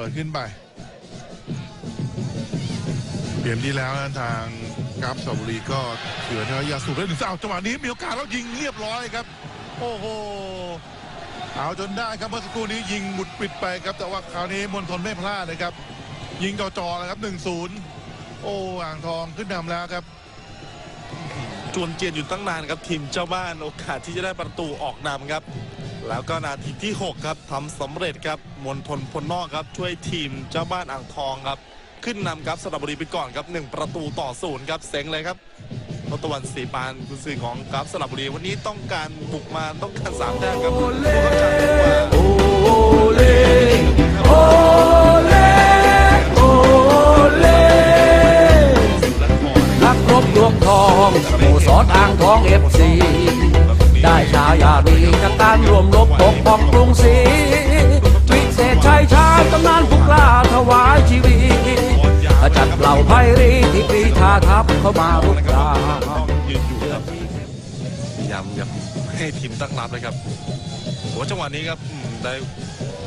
ปิดขึ้นไปเปลี่ยนที่แล้วนะทางกราฟสบุรีก็เถื่อนนะยาสูบได้หนึ่งเอาจังหวะนี้มีโอกาสแล้วยิงเรียบร้อยครับ โอ้โหเอาจนได้ครับเมื่อสักครู่นี้ยิงหมุดปิดไปครับ แต่ว่าคราวนี้มณฑลไม่พลาดนะครับ ยิงจ่อๆเลยครับหนึ่งศูนย์โอ้อ่างทองขึ้นนำแล้วครับจวนเจียนอยู่ตั้งนานครับทีมเจ้าบ้านโอกาสที่จะได้ประตูออกนำครับ แล้วก็นาทีที่ 6 ครับทำสำเร็จครับมนทนพลนอกครับช่วยทีมเจ้าบ้านอ่างทองครับ ขึ้นนำครับสระบุรีไปก่อนครับ 1 ประตูต่อศูนย์ครับเซ็งเลยครับรตะวันสีปานกุญซือของกราฟสระบุรีวันนี้ต้องการบุกมาต้องการสามแต้มครับผู้เข้าจัดดีกว่าโอเล่โอเล่โอเล่นักรบดวงทองสโมสรอ่างทองเอฟซี ได้ฉายาดีจากการรวมรบปกป้องกรุงศรีวิเศษชัยชาญตำนานผู้กล้าถวายชีวิตจัดเหล่าไพรีที่กรีธาทัพเข้ามารุกรานต้องยืนอยู่ครับพยายามจะให้ทีมตั้งรับเลยครับโอ้จังหวะนี้ครับอืมได้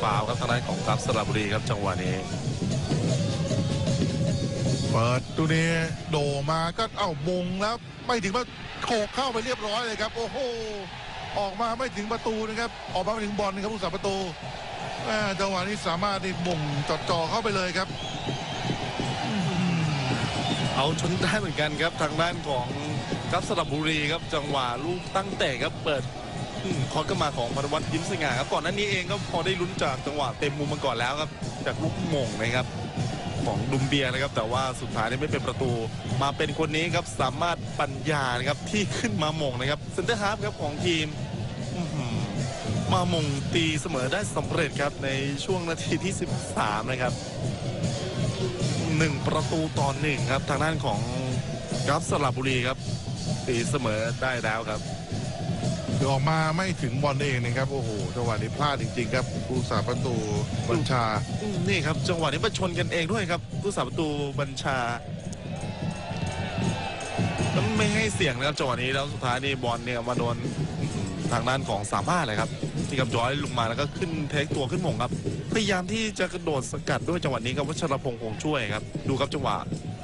ฟาวล์ครับทางด้านของกราฟสระบุรีครับจังหวะนี้ เปิดตัวนี้โดมาก็เอ้ามงแล้วไม่ถึงว่าโขกเข้าไปเรียบร้อยเลยครับ โอ้โหออกมาไม่ถึงประตูนะครับ ออกมาไม่ถึงบอลนะครับผู้สาประตูจังหวะนี้สามารถนี่มงจอดจ่อเข้าไปเลยครับ เอาชนได้เหมือนกันครับทางด้านของกราฟสระบุรีครับจังหวะลูกตั้งเตะครับเปิดคอสก็มาของพนวัตยิ้มสง่าครับก่อนหน้านี้เองก็พอได้ลุ้นจากจังหวะเต็มมุมมาก่อนแล้วครับ จากลูกม่งนะครับ ของดุมเบียร์นะครับ แต่ว่าสุดท้ายนี่ไม่เป็นประตู มาเป็นคนนี้ครับสามารถปัญญานะครับที่ขึ้นมามงนะครับเซนเตอร์ฮาร์ฟครับของทีมมามงตีเสมอได้สำเร็จครับในช่วงนาทีที่ 13 นะครับหนึ่งประตูต่อหนึ่งครับทางด้านของกราฟสระบุรีครับตีเสมอได้แล้วครับ คือออกมาไม่ถึงบอลเองนะครับ โอ้โหจังหวะนี้พลาดจริงๆครับผู้สาประตูบัญชา อืมนี่ครับจังหวะนี้มาชนกันเองด้วยครับผู้สาประตูบัญชาแล้วไม่ให้เสี่ยงนะครับจังหวะนี้แล้วสุดท้ายนี่บอลเนี่ยมาโดนทางด้านของสามารถเลยครับ ที่กับย้อยลงมาแล้วก็ขึ้นเทคตัวขึ้นหม่งครับ พยายามที่จะกระโดดสกัดด้วยจังหวะนี้ครับวัชรพงษ์คงช่วยครับ ดูครับจังหวะ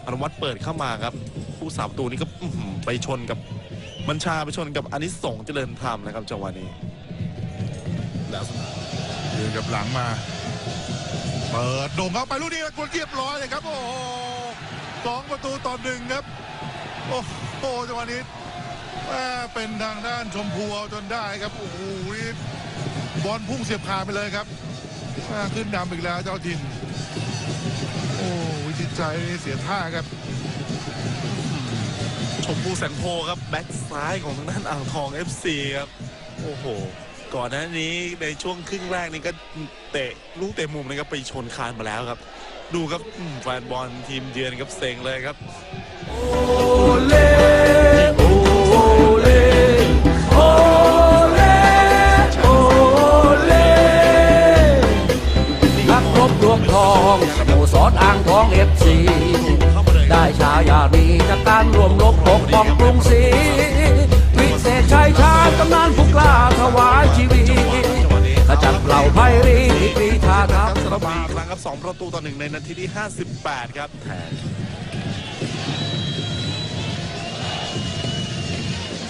อนุวัตเปิดเข้ามาครับ ผู้สาประตูนี่ก็อื้อหือไปชนกับ บัญชาไปชนกับอนิสงส์เจริญธรรมนะครับจังหวะนี้แล้วสุดท้ายยืนกับหลังมา เปิดโด่งเข้าไปลูกนี้กดเรียบร้อยเลยครับ โอ้โหสองประตูต่อหนึ่งครับ โอ้โหจังหวะนี้แม่เป็นทางด้านชมพูเอาจนได้ครับโอ้โหนี่บอลพุ่งเสียบคาไปเลยครับขึ้นนำอีกแล้วเจ้าถิ่นโอ้วิจิตใจเสียท่าครับ มพูแสนโพครับแบ็กซ้ายของทางด้านอ่างทอง FC ครับโอ้โห ก่อนหน้านี้ในช่วงครึ่งแรกนี่ก็เตะลูกเตะมุมนะครับไปชนคานมาแล้วครับ ดูครับอืมแฟนบอลทีมเยือนครับเซ็งเลยครับโอเล่โอเล่โอเล่โอเล่นักรบดวงทองสโมสรอ่างทองเอฟซี เข้ามาเลยครับ ได้ฉายาดี จากการรวมรบปกป้องกรุงศรีวิเศษชัยชาญตำนานผู้กล้าถวายชีวิตขจัดเหล่าไพรีที่กรีธาคทัรัพบสรับอีครั้งครับ2ประตูต่อหนึ่งในนาทีที่ 58 ครับ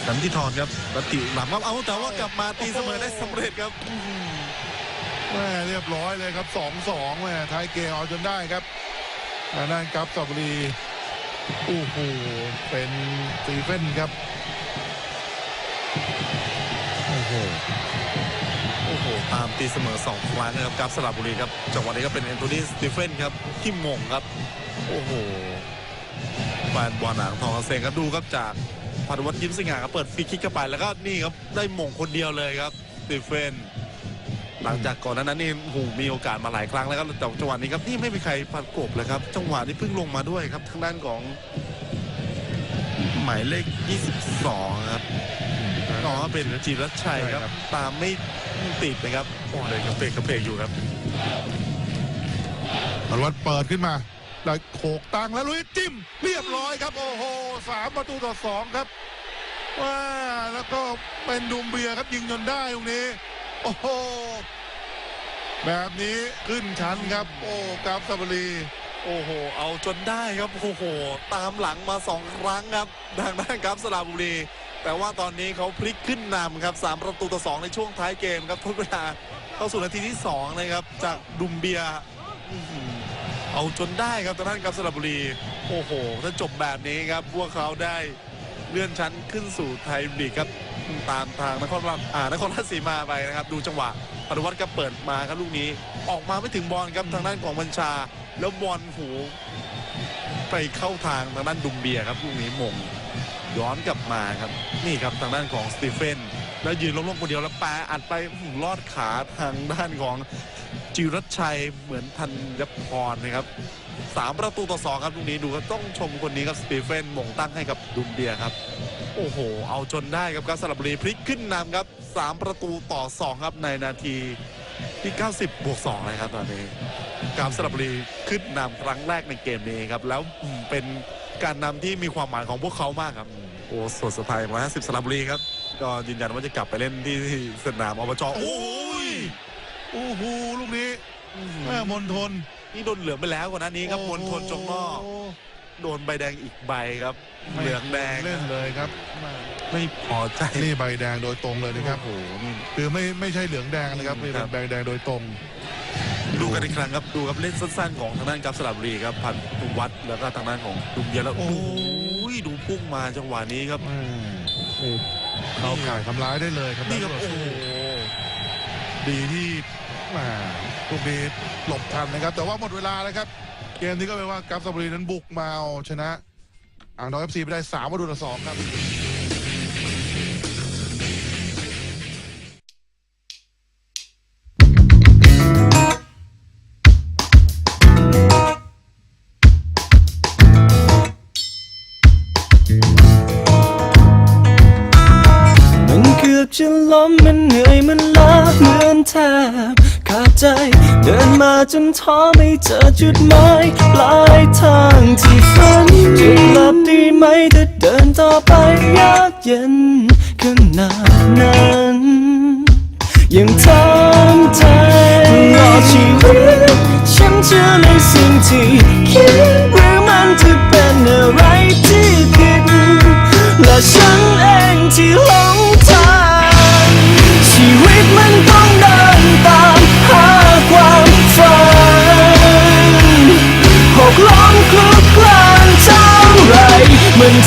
สันติธรครับปฏิหลังครับเอาแต่ว่ากลับมาตีเสมอได้สำเร็จครับแม่เรียบร้อยเลยครับสองสองแม่ท้ายเกมเอาจนได้ครับทางด้านกับสับบุรี โอ้โหเป็นสตีเฟนครับโอ้โหโอ้โหตามตีเสมอสองครั้งนะครับกับสระบุรีครับจังหวะนี้ก็เป็นแอนโทนีสตีเฟนครับที่มงครับโอ้โหแฟนบอลหนังทองเซงครับดูครับจากพันวัฒน์ยิ้มสง่าครับเปิดฟรีคิกเข้าไปแล้วก็นี่ครับได้มงคนเดียวเลยครับสตีเฟน หลังจากก่อนหนานั้นนี่โอ้โหมีโอกาสมาหลายครั้งแล้วครับแต่จังหวะนี้ครับนี่ไม่มีใครพัดกบเลยครับ จังหวะนี้เพิ่งลงมาด้วยครับทางด้านของ หมายเลข 22 ครับอ๋อเป็นจีรัชชัยครับ ตามไม่ติดนะครับโอ้เลยกระเพกกระเพกอยู่ครับอนุวัฒน์เปิดขึ้นมาแล้วโขกตังแล้วลุยจิ้ม เรียบร้อยครับ โอ้โหสามประตูต่อสองครับว้าแล้วก็เป็นดุมเบียร์ครับยิงจนได้ตรงนี้ โอ้โหแบบนี้ขึ้นชั้นครับ โอ้กราฟซาบรีโอ้โห เอาจนได้ครับโอ้โห ตามหลังมาสองครั้งครับทางด้านครับสระบุรี แต่ว่าตอนนี้เขาพลิกขึ้นนำครับสามประตูต่อสองในช่วงท้ายเกมครับทดเวลาเข้าสู่นาทีที่สองนะครับ จากดุมเบียเอาจนได้ครับทางด้านครับสระบุรี โอ้โห ถ้าจบแบบนี้ครับพวกเขาได้เลื่อนชั้นขึ้นสู่ไทยลีกครับ ตามทางนครราชอ่านครราชสีมาไปนะครับ ดูจังหวะพนุวัฒน์ก็เปิดมาครับลูกนี้ ออกมาไม่ถึงบอลครับทางด้านของบัญชา แล้วบอลหู ไปเข้าทางทางด้านดุมเบียครับลูกนี้มงย้อนกลับมาครับ นี่ครับทางด้านของสตีเฟนแล้วยืนล้มลงคนเดียวแล้วปาอัดไปลอดขาทางด้านของจิรัชชัยเหมือนทันยพรนะครับสามประตูต่อสองครับลูกนี้ดูครับต้องชมคนนี้ครับสตีเฟนมงตั้งให้กับดุมเบียครับ โอ้โห เอาจนได้ครับการสลับบุรีพลิกขึ้นนำครับ 3 ประตูต่อ 2 ครับในนาทีที่ 90 บวก 2 เลยครับตอนนี้ การสลับบุรีขึ้นนำครั้งแรกในเกมนี้ครับ แล้วเป็นการนำที่มีความหมายของพวกเขามากครับ โอ้สดสะพาย150สลับบุรีครับ ก็ยืนยันว่าจะกลับไปเล่นที่สนามอบจโอ้ยโอ้โหลูกนี้แม่มนทนนี่โดนเหลืองไปแล้วกว่านั้นนี้ครับมนทนจงนอกโดนใบแดงอีกใบครับ เหลืองแดงเล่นเลยครับไม่พอใจนี่ใบแดงโดยตรงเลยนะครับโอ้โหนี่คือไม่ไม่ใช่เหลืองแดงนะครับนี่ครัเป็นบใบแดงโดยตรงดูกันอีกครั้งครับดูครับเล่นสั้นๆของทางด้านกับสระบุรีครับพันธุวัฒน์แล้วก็ทางด้านของดุมเยอะแล้วโอ้โอ้ยดูพุ่งมาจังหวะนี้ครับอืมนี่เข้าข่ายทำร้ายได้เลยครับนี่ครับนักโอ้ต่โหสู้ดีที่แหมาลูกนี้หลบทันนะครับ แต่ว่าหมดเวลาแล้วครับ เกมนี้ก็เป็นว่ากราฟซาบรีนั้นบุกมาเอาชนะ อ่างทองเอฟซีไปได้สามประตูต่อสองครับมันเกือบจะล้มมันเหนื่อยมันล้าเหมือนแทบ ขาดใจ เดินมาจนท้อไม่เจอจุดหมายปลายทางที่ฝันจะหลับดีไหมถ้าเดินต่อไปยากเย็นขนาดนั้นยังทำใจตลอชีวิตฉันเชื่อในสิ่งที่คิดหรือมันจะเป็นอะไรที่ผิดและฉันเองที่หลงทางชีวิตมัน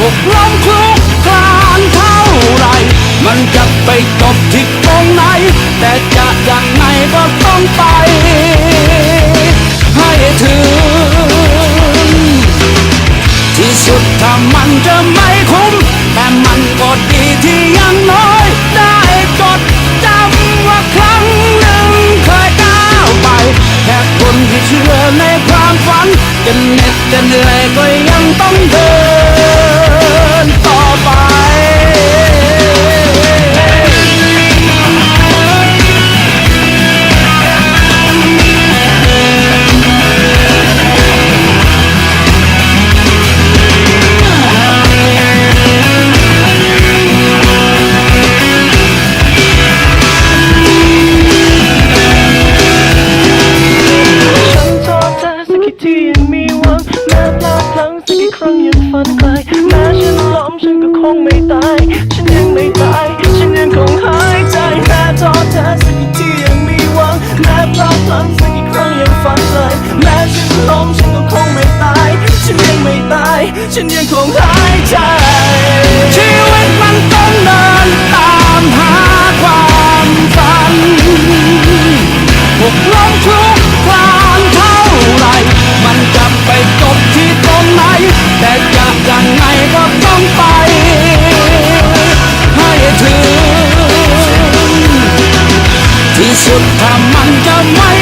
หกล้มคลุกคลานเท่าไร มันจะไปจบที่ตรงไหน แต่จะยังไงก็ต้องไป ให้ถึง งสักกี่ครั้งยังฝันเลย แม้ฉันล้มฉันก็คงไม่ตาย ฉันยังไม่ตาย ฉันยังคงหายใจ ชีวิตมันต้องเดินตามหาความฝันหกล้มทุกครางเท่าไร มันจะไปจบที่ตรงไหน แต่จะยังไงก็ต้องไป ให้ถึง ที่สุดถ้ามันจะไม่